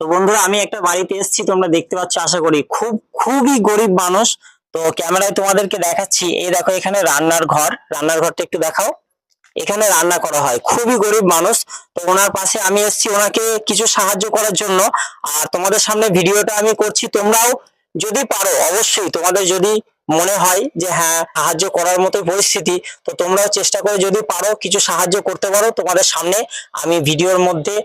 তো বন্ধুরা, আমি একটা বাড়িতে এসেছি, তোমরা দেখতে পাচ্ছ, আশা করি খুব, খুবই গরিব মানুষ। তো ক্যামেরায় তোমাদেরকে দেখাচ্ছি, এই দেখো এখানে রান্নার ঘর। রান্নার ঘরটা একটু দেখাও। এখানে রান্না করা হয়, খুবই গরিব মানুষ। তো ওনার পাশে আমি এসেছি ওনাকে কিছু সাহায্য করার জন্য। আর তোমাদের সামনে ভিডিওটা আমি করছি, তোমরাও যদি পারো, অবশ্যই তোমাদের যদি মনে হয় যে হ্যাঁ সাহায্য করার মতো পরিস্থিতি। তো তোমরাও চেষ্টা করে যদি পারো কিছু সাহায্য করতে পারো তোমাদের সামনে, আমি ভিডিওর মধ্যে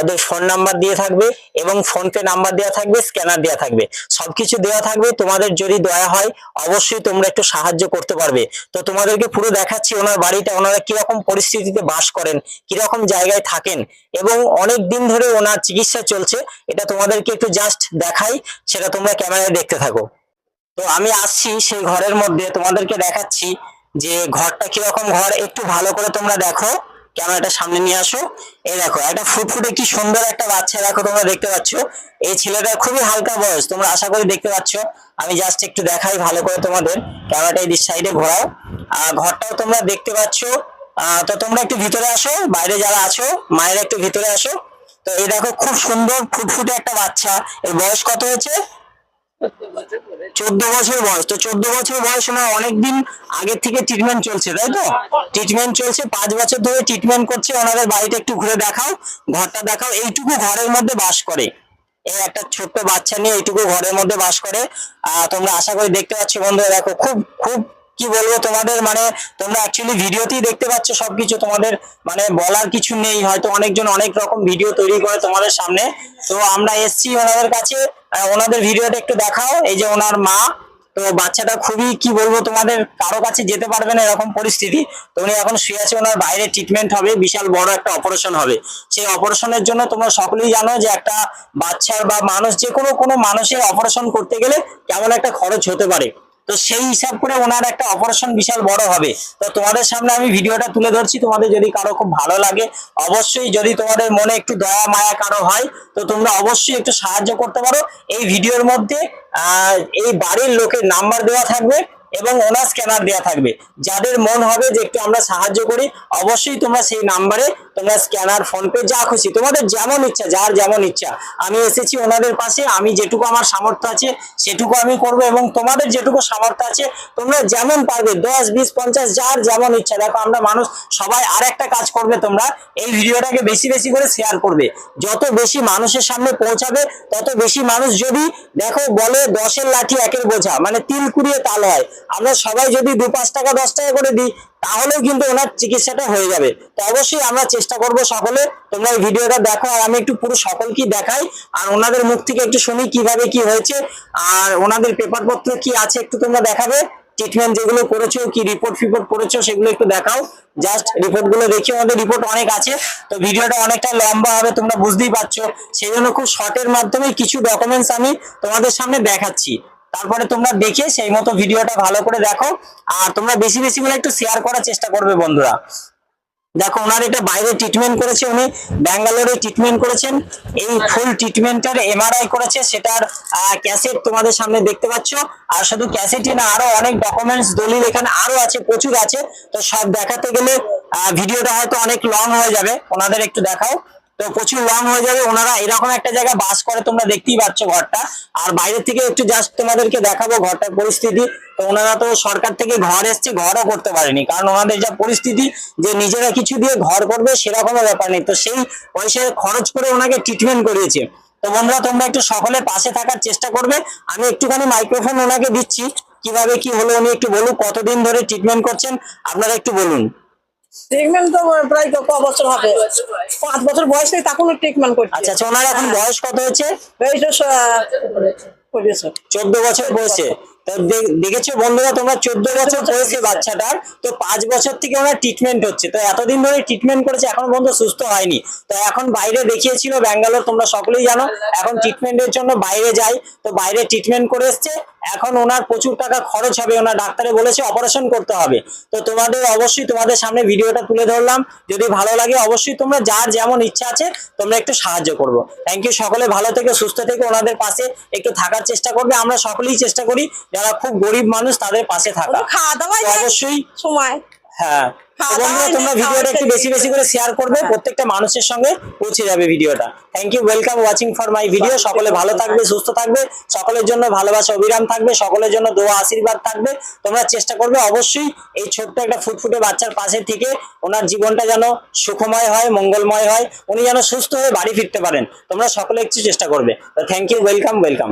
ওদের ফোন নাম্বার দিয়ে থাকবে এবং ফোন পে নাম্বার দেওয়া থাকবে স্ক্যানার দেওয়া থাকবে। সবকিছু দেওয়া থাকবে, তোমাদের যদি দয়া হয়, অবশ্যই তোমরা একটু সাহায্য করতে পারবে। তো তোমাদেরকে পুরো দেখাচ্ছি ওনার বাড়িটা ওনারা কীরকম পরিস্থিতিতে বাস করেন, কীরকম জায়গায় থাকেন এবং অনেক দিন ধরে ওনার চিকিৎসা চলছে। এটা তোমাদেরকে একটু জাস্ট দেখাই, সেটা তোমরা ক্যামেরায় দেখতে থাকো। তো আমি আসছি সেই ঘরের মধ্যে, তোমাদেরকে দেখাচ্ছি যে ঘরটা কীরকম ঘর, একটু ভালো করে তোমরা দেখো। ক্যামেরাটা সামনে নিয়ে আসো। এই দেখো, একটা ফুটফুটে কি সুন্দর একটা বাচ্চা, দেখো তোমরা দেখতে পাচ্ছ। এই ছেলেটা খুবই হালকা বয়স, তোমরা আশা করি দেখতে পাচ্ছ। আমি জাস্ট একটু দেখাই ভালো করে তোমাদের। ক্যামেরাটা এই সাইডে ঘোরাও। আর ঘরটাও তোমরা দেখতে পাচ্ছ। তো তোমরা একটু ভিতরে আসো, বাইরে যারা আছো, মায়ের একটু ভিতরে আসো। তো এই দেখো, খুব সুন্দর, ফুটফুটে একটা বাচ্চা। এর বয়স কত হয়েছে? চোদ্দ বছর বয়স, তো চোদ্দ বছর বয়স না, অনেকদিন আগের থেকে ট্রিটমেন্ট চলছে, তাই তো? ট্রিটমেন্ট চলছে, পাঁচ বছর ধরে ট্রিটমেন্ট করছে, ওনাদের বাড়িতে একটু ঘুরে দেখাও, ঘরটা দেখাও, এইটুকু ঘরের মধ্যে বাস করে। এই একটা ছোট্ট বাচ্চা নিয়ে এইটুকু ঘরের মধ্যে বাস করে। আহ, তোমরা আশা করি দেখতে পাচ্ছ বন্ধুরা, দেখো, খুব খুব কি বলব তোমাদের মানে তোমরা অ্যাকচুয়ালি ভিডিওতেই দেখতে পাচ্ছ সবকিছু, তোমাদের মানে বলার কিছু নেই, হয়তো অনেকজন অনেক রকম ভিডিও তৈরি করে তোমাদের সামনে। তো আমরা এসছি ওনাদের কাছে ওনাদের ভিডিওটা একটু দেখাও, এই যে ওনার মা, তো বাচ্চাটা খুবই, কি বলব তোমাদের, কারও কাছে যেতে পারবে না এরকম পরিস্থিতি। তো উনি এখন শুয়ে আছে, ওনার বাইরে ট্রিটমেন্ট হবে, বিশাল বড় একটা অপারেশন হবে। সেই অপারেশনের জন্য তোমরা সকলেই জানো যে একটা বাচ্চার বা মানুষ, যে কোনো কোনো মানুষের অপারেশন করতে গেলে কেমন একটা খরচ হতে পারে। তো সেই হিসাব করে ওনার একটা অপারেশন বিশাল বড় হবে। তো তোমাদের সামনে আমি ভিডিওটা তুলে ধরছি। তোমাদের যদি কারও খুব ভালো লাগে, অবশ্যই যদি তোমাদের মনে একটু দয়া, মায়া কারও হয়, তো তোমরা অবশ্যই একটু সাহায্য করতে পারো। এই ভিডিওর মধ্যে এই বাড়ির লোকের নাম্বার দেওয়া থাকবে। এবং ওনার স্ক্যানার দেওয়া থাকবে। যাদের মন হবে যে একটু আমরা সাহায্য করি, অবশ্যই তোমরা সেই নাম্বারে তোমরা স্ক্যানার ফোন পে যা খুশি, তোমাদের যেমন ইচ্ছা, যার যেমন ইচ্ছা। আমি এসেছি ওনাদের পাশে, আমি যেটুকু আমার সামর্থ্য আছে, সেটুকু আমি করব এবং তোমাদের যেটুকু সামর্থ্য আছে, তোমরা যেমন পারবে, দশ, বিশ, পঞ্চাশ, যার যেমন ইচ্ছা। দেখো, আমরা মানুষ, সবাই আর একটা কাজ করবে তোমরা, এই ভিডিওটাকে বেশি বেশি করে শেয়ার করবে। যত বেশি মানুষের সামনে পৌঁছাবে, তত বেশি মানুষ যদি, দেখো, বলে দশের লাঠি একের বোঝা মানে তিল কুড়িয়ে তাল হয় আমরা সবাই যদি দু পাঁচ টাকা, দশ টাকা করে দিই, তাহলেও কিন্তু ওনার চিকিৎসাটা হয়ে যাবে। তো অবশ্যই আমরা চেষ্টা করব সকলে, তোমরা এই ভিডিওটা দেখো আর আমি একটু পুরো সকলকেই দেখাই আর ওনাদের মুখ থেকে একটু শুনি কীভাবে কি হয়েছে আর ওনাদের পেপারপত্র কি আছে একটু তোমরা দেখাবে। ট্রিটমেন্ট যেগুলো করেছ, কি রিপোর্ট ফিপোর্ট করেছ, সেগুলো একটু দেখাও। জাস্ট রিপোর্টগুলো দেখি আমাদের রিপোর্ট অনেক আছে। তো ভিডিওটা অনেকটা লম্বা হবে, তোমরা বুঝতেই পারছ। সেই জন্য খুব শর্টের মাধ্যমে কিছু ডকুমেন্টস আমি তোমাদের সামনে দেখাচ্ছি। তারপরে তোমরা দেখে সেই মতো ভিডিওটা ভালো করে দেখো। আর তোমরা বেশি বেশি করে একটু শেয়ার করার চেষ্টা করবে বন্ধুরা। দেখো, ওনার এটা বাইরে ট্রিটমেন্ট করেছে উনি। ব্যাঙ্গালোরে ট্রিটমেন্ট করেছেন। এই ফুল ট্রিটমেন্টের এমআরআই করেছে। সেটার ক্যাসেট তোমাদের সামনে দেখতে পাচ্ছ। আর শুধু ক্যাসেটই না, আরও অনেক ডকুমেন্টস দলিল এখানে আরও আছে, প্রচুর আছে। তো সব দেখাতে গেলে ভিডিওটা হয়তো অনেক লং হয়ে যাবে। ওনাদের একটু দেখাও। তো প্রচুর লং হয়ে যাবে। ওনারা এরকম একটা জায়গায় বাস করে, তোমরা দেখতেই পাচ্ছ ঘরটা। আর বাইরে থেকে একটু জাস্ট তোমাদেরকে দেখাবো ঘরটার পরিস্থিতি। তো ওনারা তো সরকার থেকে ঘর এসছে, ঘরও করতে পারেনি। কারণ ওনাদের যা পরিস্থিতি, যে নিজেরা কিছু দিয়ে ঘর করবে, সেরকমও ব্যাপার নেই। তো সেই পয়সা খরচ করে ওনাকে ট্রিটমেন্ট করিয়েছে। তো বন্ধুরা, তোমরা একটু সকলে পাশে থাকার চেষ্টা করবে। আমি একটুখানি মাইক্রোফোন ওনাকে দিচ্ছি। কীভাবে কি হলো, উনি একটু বলুন কতদিন ধরে ট্রিটমেন্ট করছেন, আপনারা একটু বলুন। ট্রিটমেন্ট তো প্রায় ক ক বছর হবে। পাঁচ বছর বয়স। থেকে তখনও ট্রিটমেন্ট করছে। আচ্ছা আচ্ছা ওনার এখন বয়স কত হয়েছে এই তো চোদ্দ বছর বয়সে। তো দেখেছ বন্ধুরা তোমরা চোদ্দ বছর বয়সে বাচ্চাটার তো পাঁচ বছর থেকে ওনার ট্রিটমেন্ট হচ্ছে। তো এতদিন ধরে ট্রিটমেন্ট করেছে এখন পর্যন্ত সুস্থ হয়নি। তো এখন বাইরে দেখিয়েছিল ব্যাঙ্গালোর তোমরা সকলেই জানো। এখন ট্রিটমেন্টের জন্য বাইরে যায়। তো বাইরে ট্রিটমেন্ট করে এসছে। এখন ওনার প্রচুর টাকা খরচ হবে ওনার ডাক্তারে বলেছে অপারেশন করতে হবে। তো তোমাদের অবশ্যই তোমাদের সামনে ভিডিওটা তুলে ধরলাম। যদি ভালো লাগে অবশ্যই তোমরা যার যেমন ইচ্ছা আছে তোমরা একটু সাহায্য করব। থ্যাংক ইউ সকলে ভালো থেকে সুস্থ থেকে ওনাদের পাশে একটু থাকার চেষ্টা করবে। আমরা সকলেই চেষ্টা করি যারা খুব গরিব মানুষ তাদের পাশে থাকা। খাওয়া দাওয়া অবশ্যই সময়। হ্যাঁ। খাওয়া বন্ধুরা তোমরা ভিডিওটা একটু বেশি বেশি করে শেয়ার করবে প্রত্যেকটা মানুষের সঙ্গে পৌঁছে যাবে ভিডিওটা। Thank you welcome watching for my video সকলে ভালো থাকবে সুস্থ থাকবে সকলের জন্য ভালোবাসা অবিরাম থাকবে সকলের জন্য দোয়া আশীর্বাদ থাকবে। তোমরা চেষ্টা করবে অবশ্যই এই ছোট্ট একটা ফুটফুটে বাচ্চার পাশে থেকে ওনার জীবনটা যেন সুখময় হয় মঙ্গলময় হয় উনি যেন সুস্থ হয়ে বাড়ি ফিরতে পারেন। তোমরা সকলে একটু চেষ্টা করবে। Thank you welcome welcome